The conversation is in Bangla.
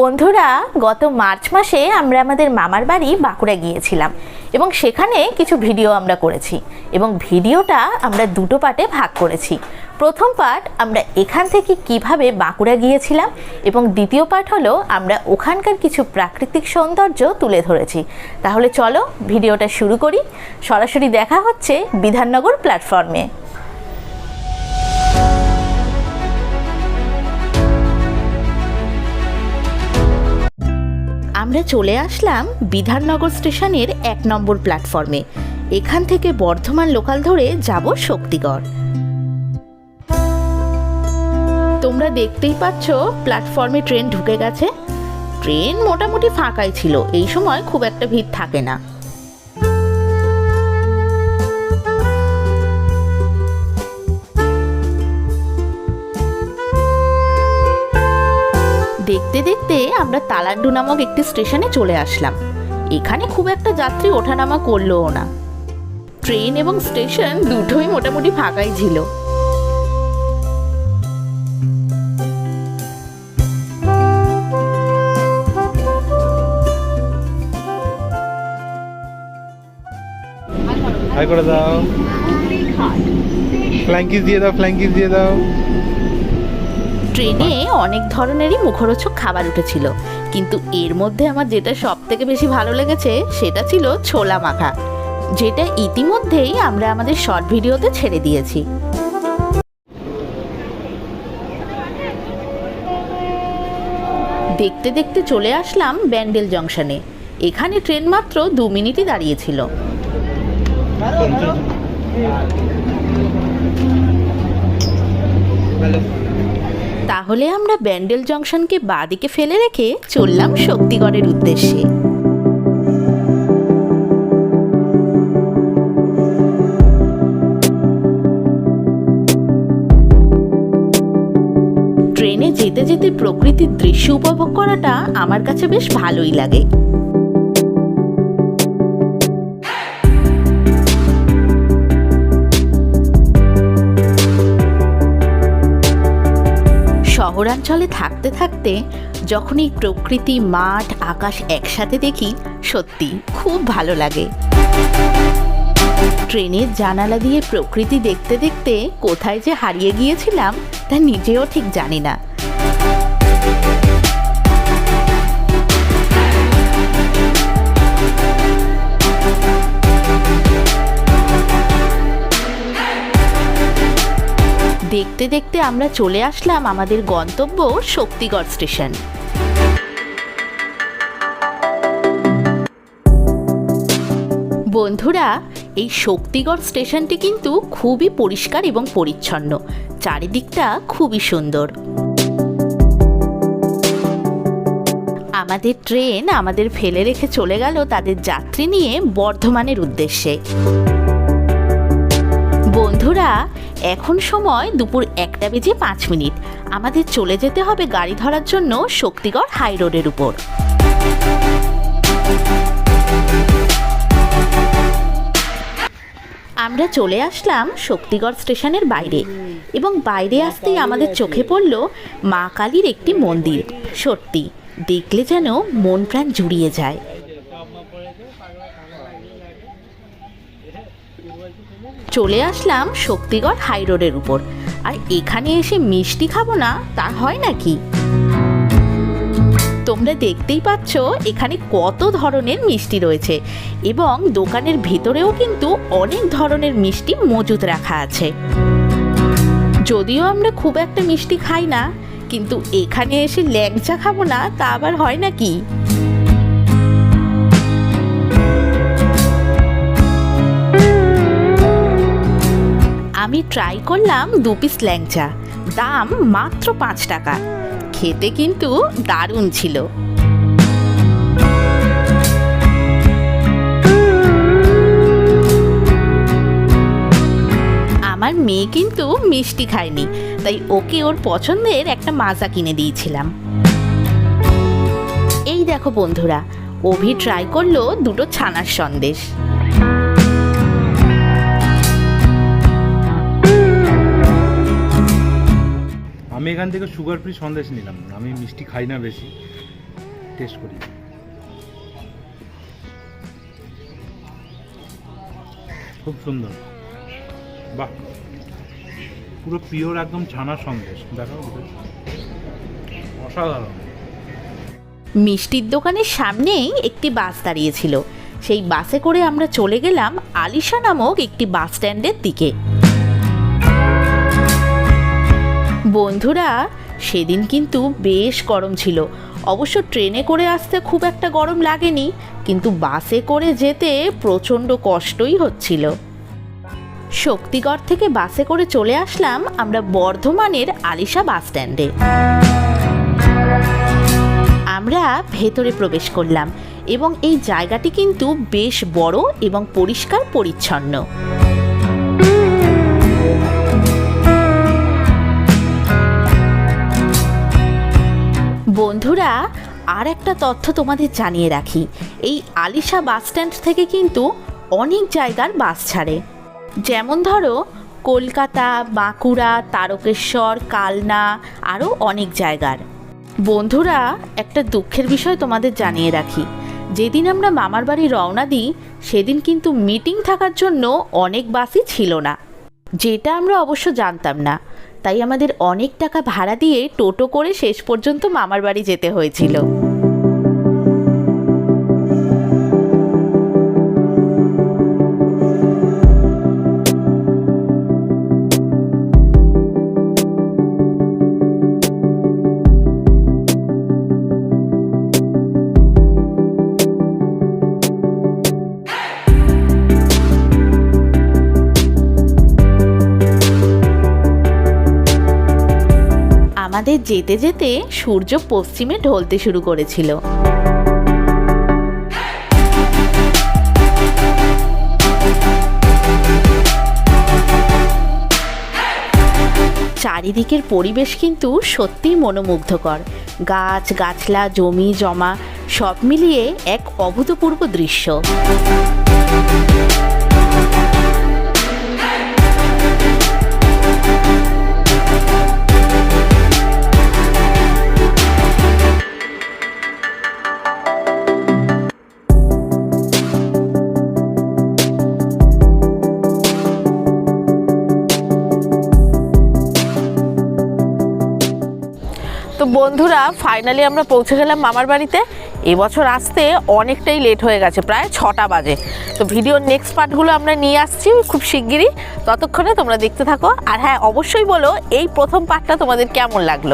বন্ধুরা, গত মার্চ মাসে আমরা আমাদের মামার বাড়ি বাঁকুড়া গিয়েছিলাম এবং সেখানে কিছু ভিডিও আমরা করেছি এবং ভিডিওটা আমরা দুটো পার্টে ভাগ করেছি। প্রথম পার্ট আমরা এখান থেকে কীভাবে বাঁকুড়া গিয়েছিলাম এবং দ্বিতীয় পার্ট হলো আমরা ওখানকার কিছু প্রাকৃতিক সৌন্দর্য তুলে ধরেছি। তাহলে চলো ভিডিওটা শুরু করি। সরাসরি দেখা হচ্ছে বিধাননগর প্ল্যাটফর্মে। আমরা চলে আসলাম বিধাননগর স্টেশনের এক নম্বর প্ল্যাটফর্মে। এখান থেকে বর্ধমান লোকাল ধরে যাব শক্তিগড়। তোমরা দেখতেই পাচ্ছ প্ল্যাটফর্মে ট্রেন ঢুকে গেছে। ট্রেন মোটামুটি ফাঁকাই ছিল, এই সময় খুব একটা ভিড় থাকে না। দেখতে দেখতে আমরা তালাড্ডু নামক একটি স্টেশনে চলে আসলাম। এখানে খুব একটা যাত্রী ওঠানামা করলোও না। ট্রেন এবং স্টেশন দুটোই মোটামুটি ফাঁকাই ছিল। করে দাও। ফ্ল্যাঙ্কিস দিয়ে দাও ফ্ল্যাঙ্কিস দিয়ে দাও। ট্রেনে অনেক ধরনেরই মুখরোচক খাবার উঠেছিল। কিন্তু এর মধ্যে আমার যেটা সব থেকে বেশি ভালো লেগেছে, সেটা ছিল ছোলা মাখা, যেটা ইতিমধ্যেই আমরা আমাদের শর্ট ভিডিওতে ছেড়ে দিয়েছি। দেখতে দেখতে চলে আসলাম ব্যান্ডেল জংশনে। এখানে ট্রেন মাত্র দু মিনিটই দাঁড়িয়েছিল। তাহলে আমরা ব্যান্ডেল জংশনকে বাদিকে ফেলে রেখে চললাম শক্তিগড়ের উদ্দেশ্যে। ট্রেনে যেতে যেতে প্রকৃতির দৃশ্য উপভোগ করাটা আমার কাছে বেশ ভালোই লাগে। শহরাঞ্চলে থাকতে থাকতে যখন এই প্রকৃতি, মাঠ, আকাশ একসাথে দেখি, সত্যি খুব ভালো লাগে। ট্রেনের জানালা দিয়ে প্রকৃতি দেখতে দেখতে কোথায় যে হারিয়ে গিয়েছিলাম, তা নিজেও ঠিক জানি না। দেখতে দেখতে আমরা চলে আসলাম আমাদের গন্তব্য শক্তিগড় স্টেশন। বন্ধুরা, এই শক্তিগড় স্টেশনটি কিন্তু খুবই পরিষ্কার এবং পরিচ্ছন্ন। চারিদিকটা খুবই সুন্দর। আমাদের ট্রেন আমাদের ফেলে রেখে চলে গেল তাদের যাত্রী নিয়ে বর্ধমানের উদ্দেশ্যে। বন্ধুরা, এখন সময় দুপুর একটা বেজে পাঁচ মিনিট। আমাদের চলে যেতে হবে গাড়ি ধরার জন্য শক্তিগড় হাই রোডের উপর। আমরা চলে আসলাম শক্তিগড় স্টেশনের বাইরে এবং বাইরে আসতেই আমাদের চোখে পড়ল মা কালীর একটি মন্দির। সত্যি, দেখলে যেন মন প্রাণ জুড়িয়ে যায়। চলে আসলাম শক্তিগড় হাই রোডের উপর। আর এখানে এসে মিষ্টি খাব না, তা হয় নাকি? তোমরা দেখতেই পাচ্ছ, এখানে কত ধরনের মিষ্টি রয়েছে। এবং দোকানের ভিতরেও কিন্তু অনেক ধরনের মিষ্টি মজুদ রাখা আছে। যদিও আমরা খুব একটা মিষ্টি খাই না, কিন্তু এখানে এসে ল্যাংচা খাব না, তা আবার হয় নাকি? আমি ট্রাই করলাম দু পিস ল্যাংচা। দাম মাত্র পাঁচ টাকা। খেতে কিন্তু দারুণ ছিল। আমার মেয়ে কিন্তু মিষ্টি খায়নি, তাই ওকে ওর পছন্দের একটা মাজা কিনে দিয়েছিলাম। এই দেখো বন্ধুরা, অভি ট্রাই করল দুটো ছানার সন্দেশ। আমি এখান থেকে সুগার ফ্রি সন্দেশ নিলাম। আমি মিষ্টি খাই না বেশি। টেস্ট করি। খুব সুন্দর। বাহ। পুরো পিওর একদম ছানা সন্দেশ। দেখো অসাধারণ। মিষ্টির দোকানের সামনেই একটি বাস দাঁড়িয়েছিল। সেই বাসে করে আমরা চলে গেলাম আলিশা নামক একটি বাস স্ট্যান্ডের দিকে। বন্ধুরা, সেদিন কিন্তু বেশ গরম ছিল। অবশ্য ট্রেনে করে আসতে খুব একটা গরম লাগেনি, কিন্তু বাসে করে যেতে প্রচণ্ড কষ্টই হচ্ছিল। শক্তিগড় থেকে বাসে করে চলে আসলাম আমরা বর্ধমানের আলিশা বাসস্ট্যান্ডে আমরা ভেতরে প্রবেশ করলাম এবং এই জায়গাটি কিন্তু বেশ বড় এবং পরিষ্কার পরিচ্ছন্ন বন্ধুরা, আর একটা তথ্য তোমাদের জানিয়ে রাখি। এই আলিশা বাস স্ট্যান্ড থেকে কিন্তু অনেক জায়গার বাস ছাড়ে। যেমন ধরো, কলকাতা, বাঁকুড়া, তারকেশ্বর, কালনা, আরও অনেক জায়গার। বন্ধুরা, একটা দুঃখের বিষয় তোমাদের জানিয়ে রাখি। যেদিন আমরা মামার বাড়ি রওনা দিই, সেদিন কিন্তু মিটিং থাকার জন্য অনেক বাসই ছিল না। যেটা আমরা অবশ্য জানতাম না। তাই আমাদের অনেক টাকা ভাড়া দিয়ে টোটো করে শেষ পর্যন্ত মামার বাড়ি যেতে হয়েছিল। যেতে যেতে সূর্য পশ্চিমে ঢলতে শুরু করেছিল। চারিদিকের পরিবেশ কিন্তু সত্যিই মনোমুগ্ধকর। গাছ, গাছলা, জমি, জমা সব মিলিয়ে এক অভূতপূর্ব দৃশ্য। বন্ধুরা ফাইনালি আমরা পৌঁছে গেলাম মামার বাড়িতে। এবছর আসতে অনেকটাই লেট হয়ে গেছে, প্রায় ছটা বাজে। তো ভিডিওর নেক্সট পার্টগুলো আমরা নিয়ে আসছি খুব শিগগিরই। ততক্ষণে তোমরা দেখতে থাকো। আর হ্যাঁ অবশ্যই বলো, এই প্রথম পার্টটা তোমাদের কেমন লাগল?